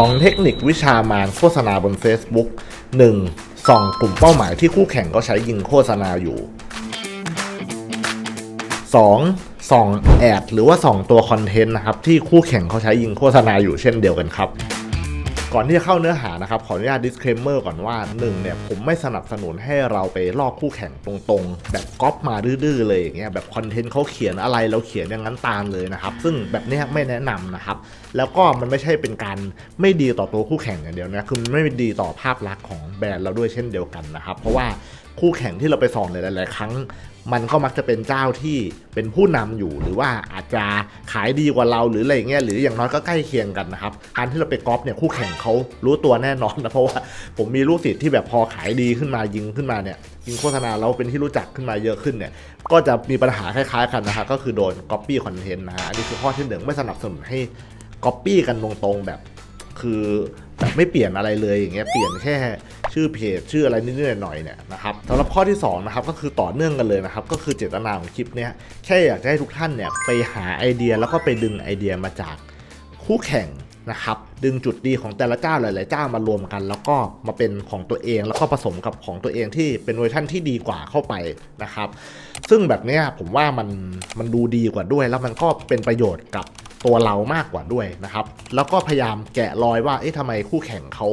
2 เทคนิควิชามารโฆษณาบน Facebook 1. ส่องกลุ่มเป้าหมายที่คู่แข่งก็ใช้ยิงโฆษณาอยู่ 2. ส่องแอดหรือว่าส่องตัวคอนเทนต์นะครับที่คู่แข่งเขาใช้ยิงโฆษณาอยู่เช่นเดียวกันครับ ก่อนที่จะเข้าเนื้อหานะครับ ขออนุญาต disclaimer ก่อนว่า1เนี่ยผมไม่สนับสนุนให้เราไปลอกคู่แข่งตรงๆ แบบก๊อปมาดื้อๆเลยอย่างเงี้ยแบบคอนเทนต์เขาเขียนอะไรเราเขียนอย่างนั้นตามเลยนะครับ ซึ่งแบบเนี้ยไม่แนะนำนะครับ แล้วก็มันไม่ใช่เป็นการไม่ดีต่อตัวคู่แข่งอย่างเดียวนะคือไม่ดีต่อภาพลักษณ์ของแบรนด์เราด้วยเช่นเดียวกันนะครับ เพราะว่าคู่แข่งที่เราไปส่องหลายๆครั้ง มันก็มักจะเป็นเจ้าที่เป็นผู้นำอยู่หรือว่าอาจจะขายดีกว่าเราหรืออะไรเงี้ยหรืออย่างน้อยก็ใกล้เคียงกันนะครับการที่เราไปก๊อปเนี่ยคู่แข่งเขารู้ตัวแน่นอนนะเพราะว่าผมมีลูกศิษย์ที่แบบพอขายดีขึ้นมายิงขึ้นมาเนี่ยยิงโฆษณาแล้วเป็นที่รู้จักขึ้นมาเยอะขึ้นเนี่ยก็จะมีปัญหาคล้ายๆกันนะฮะก็คือโดนก๊อปปี้คอนเทนต์นะฮะอันนี้คือข้อที่หนึ่งไม่สนับสนุนให้ก๊อปปี้กันตรงๆแบบ คือแบบไม่เปลี่ยนอะไรเลยอย่างเงี้ยเปลี่ยนแค่ ชื่อเพจชื่ออะไรนิดๆหน่อยๆเนี่ยนะครับสำหรับข้อที่สองนะครับก็คือต่อเนื่องกันเลยนะครับก็คือเจตนาของคลิปเนี้ยแค่อยากจะให้ทุกท่านเนี่ยไปหาไอเดียแล้วก็ไปดึงไอเดียมาจากคู่แข่งนะครับดึงจุดดีของแต่ละเจ้าหลาย ๆ เจ้ามารวมกัน แล้วก็มาเป็นของตัวเองแล้วก็ผสมกับของตัวเองที่เป็นเวอร์ชั่นที่ดีกว่าเข้าไปนะครับ ซึ่งแบบเนี้ยผมว่ามันมันดูดีกว่าด้วย แล้วมันก็เป็นประโยชน์กับตัวเรามากกว่าด้วยนะครับ แล้วก็พยายามแกะรอยว่าเอ๊ะทำไมคู่แข่งเขา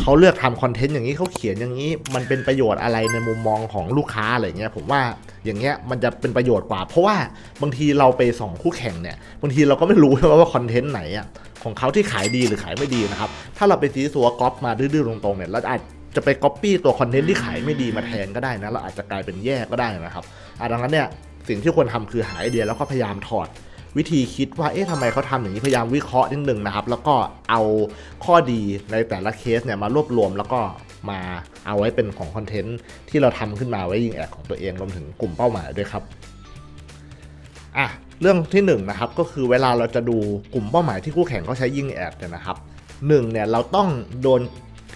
เขาเลือกทำคอนเทนต์อย่างนี้เขาเขียนอย่างนี้ มันเป็นประโยชน์อะไรในมุมมองของลูกค้าอะไรเงี้ยผมว่าอย่างเงี้ยมันจะเป็นประโยชน์กว่า เพราะว่าบางทีเราไปส่องคู่แข่งเนี่ยบางทีเราก็ไม่รู้ว่าคอนเทนต์ไหนอะของเขาที่ขายดีหรือขายไม่ดีนะครับถ้าเราไปซีซัวก๊อปมาดื้อๆตรงๆเนี่ยเราอาจจะไปก๊อปปี้ตัวคอนเทนต์ที่ขายไม่ดีมาแทนก็ได้นะเราอาจจะกลายเป็นแย่ก็ได้นะครับดังนั้นเนี่ยสิ่งที่ควรทำคือหาไอเดียแล้วก็พยายามถอด วิธีคิดว่าเอ๊ะทำไมเขาทำอย่างนี้พยายามวิเคราะห์นิดนึงนะครับ แล้วก็เอาข้อดีในแต่ละเคสเนี่ยมารวบรวมแล้วก็มาเอาไว้เป็นของคอนเทนต์ที่เราทำขึ้นมาไว้ยิงแอดของตัวเองรวมถึงกลุ่มเป้าหมายด้วยครับอะเรื่องที่1นงนะครับก็คือเวลาเราจะดูกลุ่มเป้าหมายที่คู่แข่งเขาใช้ยิงแอดเนี่ยนะครับหนึ่งเนี่ยเราต้องโดน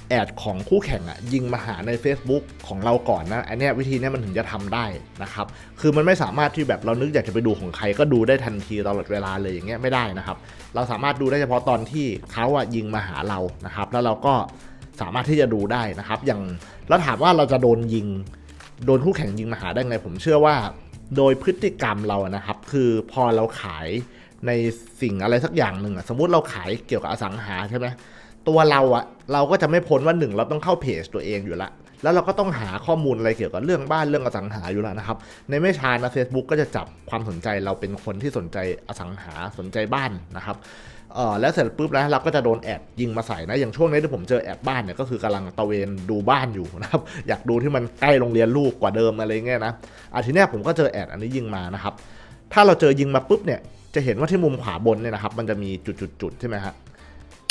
แอดของคู่แข่งอะยิงมาหาใน Facebook ของเราก่อนนะอันเนี้ยวิธีเนี้ยมันถึงจะทำได้นะครับ คือมันไม่สามารถที่แบบเรานึกอยากจะไปดูของใครก็ดูได้ทันทีตลอดเวลาเลยอย่างเงี้ยไม่ได้นะครับ เราสามารถดูได้เฉพาะตอนที่เขาอะยิงมาหาเรานะครับ แล้วเราก็สามารถที่จะดูได้นะครับ อย่างแล้วถามว่าเราจะโดนยิง โดนคู่แข่งยิงมาหาได้ไง ผมเชื่อว่า โดยพฤติกรรมเราอะนะครับ คือพอเราขายในสิ่งอะไรสักอย่างหนึ่งอะสมมติเราขายเกี่ยวกับอสังหาใช่ไหม ตัวเราอะเราก็จะไม่พ้นว่าหนึ่งเราต้องเข้าเพจตัวเองอยู่ละแล้วเราก็ต้องหาข้อมูลอะไรเกี่ยวกับเรื่องบ้านเรื่องอสังหาอยู่แล้วนะครับ ในไม่ช้านะ Facebook ก็จะจับความสนใจเราเป็นคนที่สนใจอสังหาสนใจบ้านนะครับเออแล้วเสร็จปุ๊บนะเราก็จะโดนแอดยิงมาใส่นะอย่างช่วงนี้ที่ผมเจอแอดบ้านเนี่ยก็คือกำลังตะเวนดูบ้านอยู่นะครับอยากดูที่มันใกล้โรงเรียนลูกกว่าเดิมอะไรเงี้ยนะอาทีเนี้ยผมก็เจอแอดอันนี้ยิงมานะครับถ้าเราเจอยิงมาปุ๊บเนี่ยจะเห็นว่าที่มุมขวาบนเนี่ยนะครับมันจะมีจุดๆๆใช่ไหมฮะ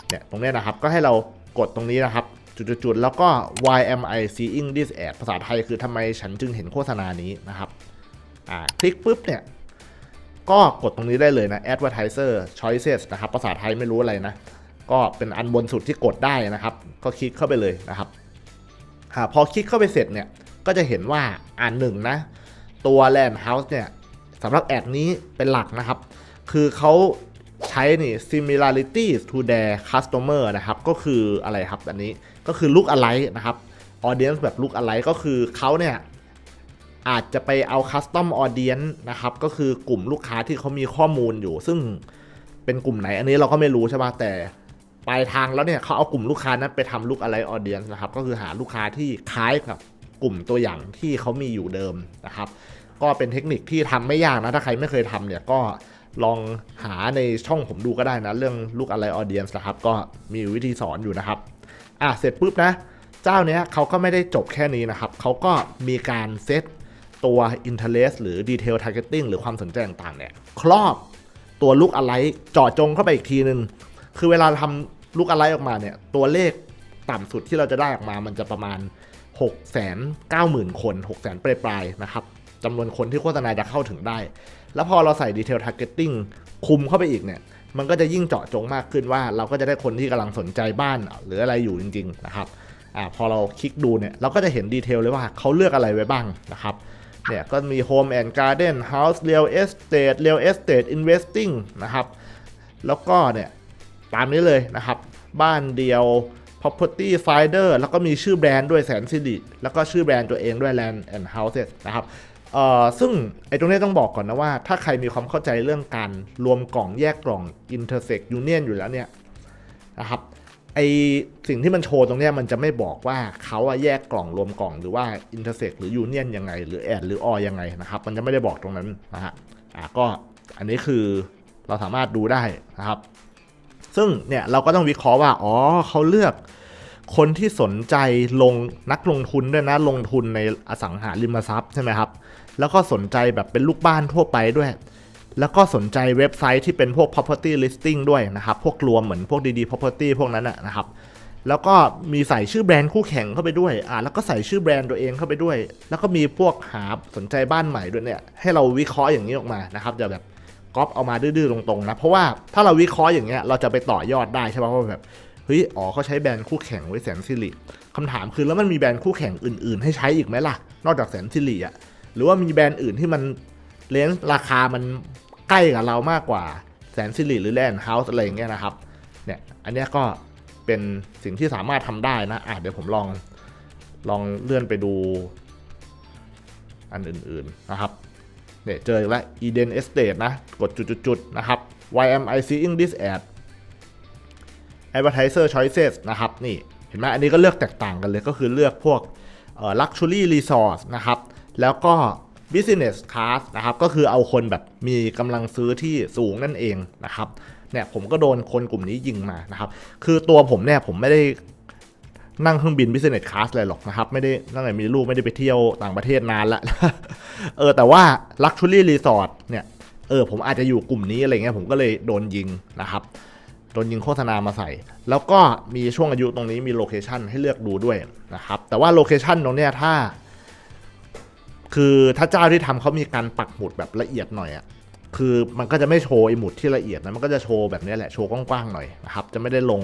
เนี่ยตรงนี้นะครับก็ให้เรากดตรงนี้นะครับ จุดๆแล้วก็ why am I seeing this ad ภาษาไทยคือทำไมฉันจึงเห็นโฆษณานี้นะครับอ่าคลิกปุ๊บเนี่ยก็กดตรงนี้ได้เลยนะ advertiser choices นะครับ ภาษาไทยไม่รู้อะไรนะ ก็เป็นอันบนสุดที่กดได้นะครับ ก็คลิกเข้าไปเลยนะครับอพอคลิกเข้าไปเสร็จเนี่ยก็จะเห็นว่าอันหนึ่งนะ ตัว Land House เนี่ยสำหรับแอดนี้เป็นหลักนะครับ คือเขา ใช้นี่ similarities to their customer นะครับก็คืออะไรครับอันนี้ก็คือ look alike นะครับ audience แบบ look alike ก็คือเขาเนี่ยอาจจะไปเอา custom audience นะครับก็คือกลุ่มลูกค้าที่เขามีข้อมูลอยู่ ซึ่งเป็นกลุ่มไหนอันนี้เราก็ไม่รู้ใช่ป่ะแต่ปลายทางแล้วเนี่ยเขาเอากลุ่มลูกค้านั้นไปทำลูกอะไร audience นะครับก็คือหาลูกค้าที่คล้ายกับกลุ่มตัวอย่างที่เขามีอยู่เดิมนะครับ ก็เป็นเทคนิคที่ทำไม่ยากนะถ้าใครไม่เคยทำเนี่ยก็ ลองหาในช่องผมดูก็ได้นะ เรื่องลูกอะไร audience นะครับ ก็มีวิธีสอนอยู่นะครับ อะเสร็จปุ๊บนะ เจ้าเนี้ยเขาก็ไม่ได้จบแค่นี้นะครับ เขาก็มีการเซตตัว interest หรือ detail targeting หรือความสนใจต่างๆเนี่ย ครอบตัวลูกอะไรเจาะจงเข้าไปอีกทีนึง คือเวลาทำลูกอะไรออกมาเนี่ย ตัวเลขต่ำสุดที่เราจะได้ออกมามันจะประมาณ 6 9 0 0 0 0 คน 6 0 0 0 0ปลายๆนะครับ จำนวนคนที่โฆษณาจะเข้าถึงได้ แล้วพอเราใส่ detail targeting คุมเข้าไปอีกเนี่ย มันก็จะยิ่งเจาะจงมากขึ้นว่า เราก็จะได้คนที่กำลังสนใจบ้านหรืออะไรอยู่จริง ๆ นะครับอ่าพอเราคลิกดูเนี่ยเราก็จะเห็นดีเทลเลยว่าเขาเลือกอะไรไว้บ้างนะครับเนี่ยก็มี Home and Garden House Real Estate Real Estate Investing นะครับ แล้วก็เนี่ยตามนี้เลยนะครับ บ้านเดียว property finder แล้วก็มีชื่อแบรนด์ด้วยแสนสิริแล้วก็ชื่อแบรนด์ตัวเองด้วย land and houses นะครับ เอ่อซึ่งไอ้ตรงนี้ต้องบอกก่อนนะว่า ถ้าใครมีความเข้าใจเรื่องการรวมกล่องแยกกล่อง intersect union อยู่แล้วเนี่ยนะครับไอสิ่งที่มันโชว์ตรงนี้มันจะไม่บอกว่าเขาอะแยกกล่องรวมกล่องหรือว่า intersect หรือ union ยังไง หรือ add หรือ or ยังไงนะครับ มันจะไม่ได้บอกตรงนั้นนะฮะอะก็อันนี้คือเราสามารถดูได้นะครับ ซึ่งเนี่ยเราก็ต้องวิเคราะห์ว่าอ๋อเขาเลือก คนที่สนใจลงนักลงทุนด้วยนะลงทุนในอสังหาริมทรัพย์ใช่ไหมครับ แล้วก็สนใจแบบเป็นลูกบ้านทั่วไปด้วย แล้วก็สนใจเว็บไซต์ที่เป็นพวก property listing ด้วยนะครับ พวกรวมเหมือนพวกดีๆ property พวกนั้นนะนะครับ แล้วก็มีใส่ชื่อแบรนด์คู่แข่งเข้าไปด้วยอ่าแล้วก็ใส่ชื่อแบรนด์ตัวเองเข้าไปด้วย แล้วก็มีพวกหาสนใจบ้านใหม่ด้วยเนี่ยให้เราวิเคราะห์อย่างนี้ออกมานะครับอย่าแบบก๊อปเอามาดื้อๆตรงๆนะเพราะว่าถ้าเราวิเคราะห์อย่างเงี้ยเราจะไปต่อยอดได้ใช่ไหมว่าแบบ เฮ้ยอ๋อเขาใช้แบรนด์คู่แข่งไว้แสนสิริคำถามคือแล้วมันมีแบรนด์คู่แข่งอื่น ๆ ให้ใช้อีกไหมล่ะ นอกจากแสนสิริอะหรือว่ามีแบรนด์อื่นที่มันเลนส์ราคามันใกล้กับเรามากกว่าแสนสิริหรือแลนด์เฮาส์อะไรอย่างเงี้ยนะครับเนี่ยอันนี้ก็เป็นสิ่งที่สามารถทำได้นะอะเดี๋ยวผมลองลองเลื่อนไปดูอันอื่น ๆ นะครับเนี่ยเจออีกแล้ว Eden Estate นะ กดจุดๆๆนะครับ Why am I seeing this ad Advertiser Choices นะครับนี่เห็นไหมอันนี้ก็เลือกแตกต่างกันเลยก็คือเลือกพวก Luxury Resource นะครับแล้วก็ Business Class นะครับก็คือเอาคนแบบมีกำลังซื้อที่สูงนั่นเองนะครับเนี่ยผมก็โดนคนกลุ่มนี้ยิงมานะครับคือตัวผมเนี่ยผมไม่ได้นั่งเครื่องบิน Business Class เลยหรอกนะครับไม่ได้ตั้งแต่มีลูกไม่ได้ไปเที่ยวต่างประเทศนานละเออแต่ว่า Luxury Resort เนี่ยเออผมอาจจะอยู่กลุ่มนี้อะไรเงี้ยผมก็เลยโดนยิงนะครับ ดนยิงโฆษณามาใส่ แล้วก็มีช่วงอายุตรงนี้มีโลเคชันให้เลือกดูด้วยนะครับแต่ว่าโลเคชันตรงเนี้ยถ้า คือถ้าเจ้าที่ทำเขามีการปักหมุดแบบละเอียดหน่อยอะคือมันก็จะไม่โชว์ไอหมุดที่ละเอียดนะมันก็จะโชว์แบบนี้แหละโชว์กว้างๆหน่อยนะครับจะไม่ได้ลง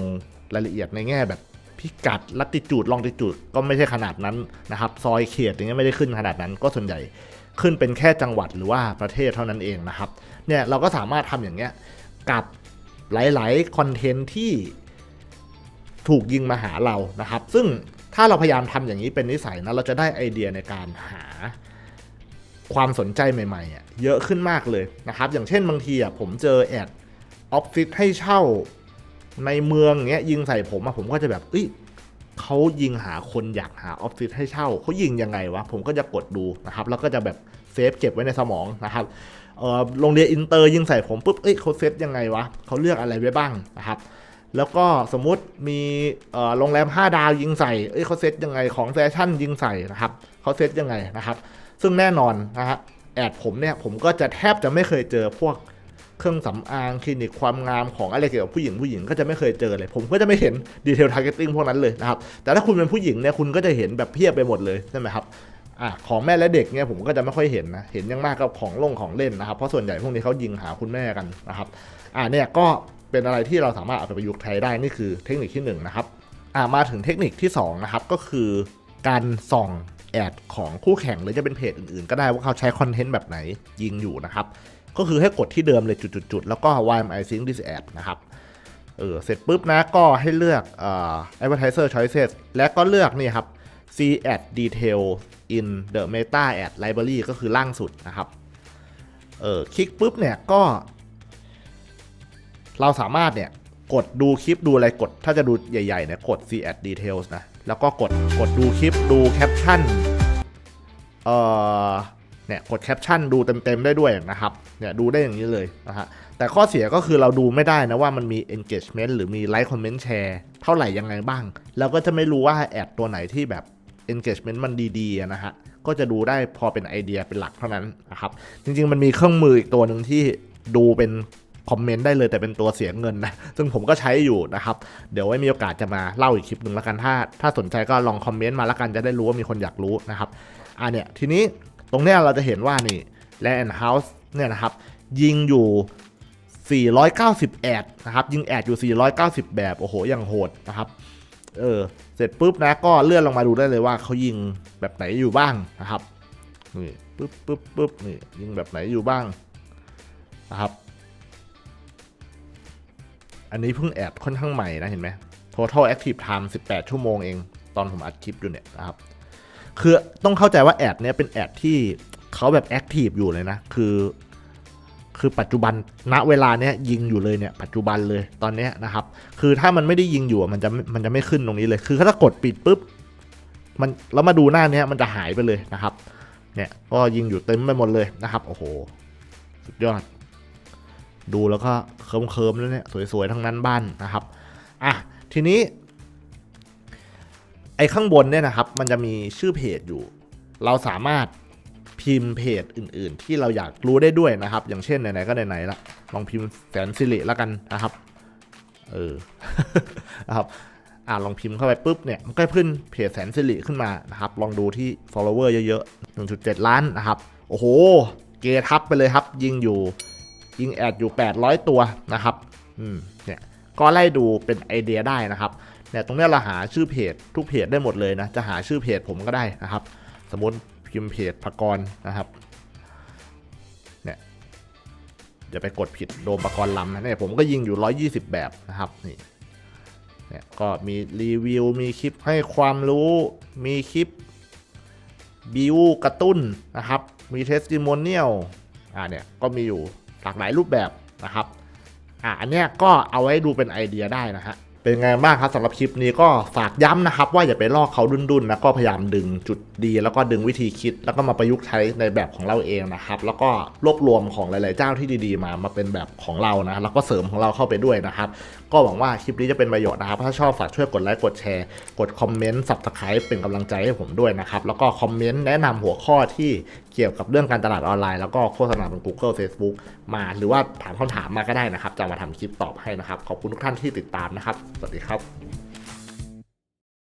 รายละเอียดในแง่แบบพิกัดลัติจูดลองติจูดก็ไม่ใช่ขนาดนั้นนะครับ ซอยเขตอย่างเงี้ยไม่ได้ขึ้นขนาดนั้น ก็ส่วนใหญ่ขึ้นเป็นแค่จังหวัดหรือว่าประเทศเท่านั้นเองนะครับเนี่ยเราก็สามารถทำอย่างเงี้ยกับ หลายๆคอนเทนต์ที่ถูกยิงมาหาเรานะครับ ซึ่งถ้าเราพยายามทำอย่างนี้เป็นนิสัยนะ เราจะได้ไอเดียในการหาความสนใจใหม่ๆเยอะขึ้นมากเลยนะครับ อย่างเช่นบางทีผมเจอแอดออฟฟิศให้เช่าในเมืองเงี้ยยิงใส่ผมอะผมก็จะแบบเอ้ยเขายิงหาคนอยากหาออฟฟิศให้เช่าเขายิงยังไงวะ ผมก็จะกดดูนะครับ แล้วก็จะแบบ เซฟเก็บไว้ในสมองนะครับโรงเรียนอินเตอร์ยิงใส่ผมปุ๊บเอ้ยเขาเซฟยังไงวะเขาเลือกอะไรไว้บ้างนะครับแล้วก็สมมุติมีโรงแรม 5 ดาวยิงใส่ เอ้ยเขาเซตยังไงของแฟชั่นยิงใส่นะครับเขาเซตยังไงนะครับ ซึ่งแน่นอนนะฮะแอดผมเนี่ยผมก็จะแทบจะไม่เคยเจอพวกเครื่องสำอางคลินิกความงามของอะไรเกี่ยวกับผู้หญิงผู้หญิงก็จะไม่เคยเจอเลย ผมก็จะไม่เห็นดีเทลทาร์เก็ตติ้งพวกนั้นเลยนะครับ แต่ถ้าคุณเป็นผู้หญิงเนี่ยคุณก็จะเห็นแบบเพียบไปหมดเลยใช่ไหมครับ อะของแม่และเด็กเนี่ยผมก็จะไม่ค่อยเห็นนะเห็นยังมากก็ของลงของเล่นนะครับเพราะส่วนใหญ่พวกนี้เขายิงหาคุณแม่กันนะครับอ่าเนี่ยก็เป็นอะไรที่เราสามารถเอาไปประยุกต์ใช้ได้นี่คือเทคนิคที่1นงนะครับอ่ามาถึงเทคนิคที่2นะครับก็คือการส่องแอดของคู่แข่งหรือจะเป็นเพจอื่นๆ ก็ได้ว่าเขาใช้คอนเทนต์แบบไหนยิงอยู่นะครับก็คือให้กดที่เดิมเลยจุดๆแล้วก็ why am I seeing this ad นะครับเออเสร็จปุ๊บนะก็ให้เลือกเอ่อ advertiser choices และก็เลือกนี่ครับ see ad detail in the meta ad library ก็คือล่างสุดนะครับ เออคลิกปุ๊บเนี่ยก็ เราสามารถเนี่ยกดดูคลิปดูอะไรกด ถ้าจะดูใหญ่ๆเนี่ยกด see ad details นะ แล้วก็กดกดดูคลิปดูแคปชั่น เอ่อ เนี่ยกดแคปชั่นดูเต็มๆได้ด้วยนะครับ เนี่ยดูได้อย่างนี้เลยนะฮะ แต่ข้อเสียก็คือเราดูไม่ได้นะว่ามันมี engagement หรือมี like comment share เท่าไหร่ยังไงบ้าง เราก็จะไม่รู้ว่าแอดตัวไหนที่แบบ engagement มันดีๆนะฮะ ก็จะดูได้พอเป็นไอเดียเป็นหลักเท่านั้นนะครับ จริงๆ มันมีเครื่องมืออีกตัวหนึ่งที่ดูเป็นคอมเมนต์ได้เลยแต่เป็นตัวเสียเงินนะ ซึ่งผมก็ใช้อยู่นะครับ เดี๋ยวไว้มีโอกาสจะมาเล่าอีกคลิปหนึ่งแล้วกัน ถ้า ถ้าสนใจก็ลองคอมเมนต์มาแล้วกันจะได้รู้ว่ามีคนอยากรู้นะครับอ่าเนี่ยทีนี้ตรงเนี้ยเราจะเห็นว่านี่ Land House เนี่ยนะครับยิงอยู่ 490 แอดนะครับยิงแอดอยู่ 490 แบบ โอ้โหอย่างโหดนะครับเออ เสร็จปุ๊บนะก็เลื่อนลงมาดูได้เลยว่าเขายิงแบบไหนอยู่บ้างนะครับนี่ปุ๊บปุ๊บปุ๊บนี่ยิงแบบไหนอยู่บ้างนะครับ อันนี้เพิ่งแอดค่อนข้างใหม่นะเห็นไหม total active time 18 ชั่วโมงเอง ตอนผมอัดคลิปอยู่เนี่ยนะครับ คือต้องเข้าใจว่าแอดเนี้ยเป็นแอดที่เขาแบบแอคทีฟอยู่เลยนะ คือ คือปัจจุบันณเวลาเนี้ยยิงอยู่เลยเนี่ยปัจจุบันเลยตอนเนี้ยนะครับคือถ้ามันไม่ได้ยิงอยู่มันจะมันจะไม่ขึ้นตรงนี้เลย คือถ้ากดปิดปุ๊บมันแล้วมาดูหน้าเนี้ยมันจะหายไปเลยนะครับเนี่ยก็ยิงอยู่เต็มไปหมดเลยนะครับโอ้โหสุดยอด ดูแล้วก็เคิมเคิมๆแล้วเนี่ยสวยๆทั้งนั้นบ้านนะครับอะทีนี้ ไอ้ข้างบนเนี่ยนะครับ มันจะมีชื่อเพจอยู่ เราสามารถ พิมพ์เพจอื่น ๆ ที่เราอยากรู้ได้ด้วยนะครับ อย่างเช่นไหนๆก็ไหนๆละลองพิมพ์แสนสิริแล้วกันนะครับเออนะครับอ่าลองพิมพ์เข้าไปปุ๊บเนี่ยมันก็ขึ้นเพจแสนสิริขึ้นมานะครับ ลองดูที่ follower เยอะๆ 1.7 ล้านนะครับ โอ้โห เกทับไปเลยครับ ยิงอยู่ ยิงแอดอยู่ 800 ตัวนะครับอืมเนี่ยก็ไล่ดูเป็นไอเดียได้นะครับเนี่ยตรงนี้เราหาชื่อเพจทุกเพจได้หมดเลยนะ จะหาชื่อเพจผมก็ได้นะครับ สมมติ พิมพ์เพจพกรนะครับเนี่ยอย่าไปกดผิดโดมปกรลำนะเนี่ยผมก็ยิงอยู่ 120 แบบนะครับนี่เนี่ยก็มีรีวิวมีคลิปให้ความรู้มีคลิปบิวกระตุ้นนะครับ มีเทสติโมเนียลอ่าเนี่ยก็มีอยู่หลากหลายรูปแบบนะครับอ่าอันเนี้ยก็เอาไว้ดูเป็นไอเดียได้นะฮะ เป็นไงบ้างครับสำหรับคลิปนี้ก็ฝากย้ำนะครับ ว่าอย่าไปลอกเขาดุนๆนะก็พยายามดึงจุดดี แล้วก็ดึงวิธีคิด แล้วก็มาประยุกต์ใช้ในแบบของเราเองนะครับ แล้วก็รวบรวมของหลายๆเจ้าที่ดีๆ มามาเป็นแบบของเรานะแล้วก็เสริมของเราเข้าไปด้วยนะครับ ก็หวังว่าคลิปนี้จะเป็นประโยชน์นะครับถ้าชอบฝากช่วยกดไลค์กดแชร์กดคอมเมนต์สับสไครป์เป็นกำลังใจให้ผมด้วยนะครับแล้วก็คอมเมนต์แนะนำหัวข้อที่ เกี่ยวกับเรื่องการตลาดออนไลน์แล้วก็โฆษณาบน Google Facebook มาหรือว่าถามคำถามมาก็ได้นะครับ จะมาทำคลิปตอบให้นะครับ ขอบคุณทุกท่านที่ติดตามนะครับ สวัสดีครับ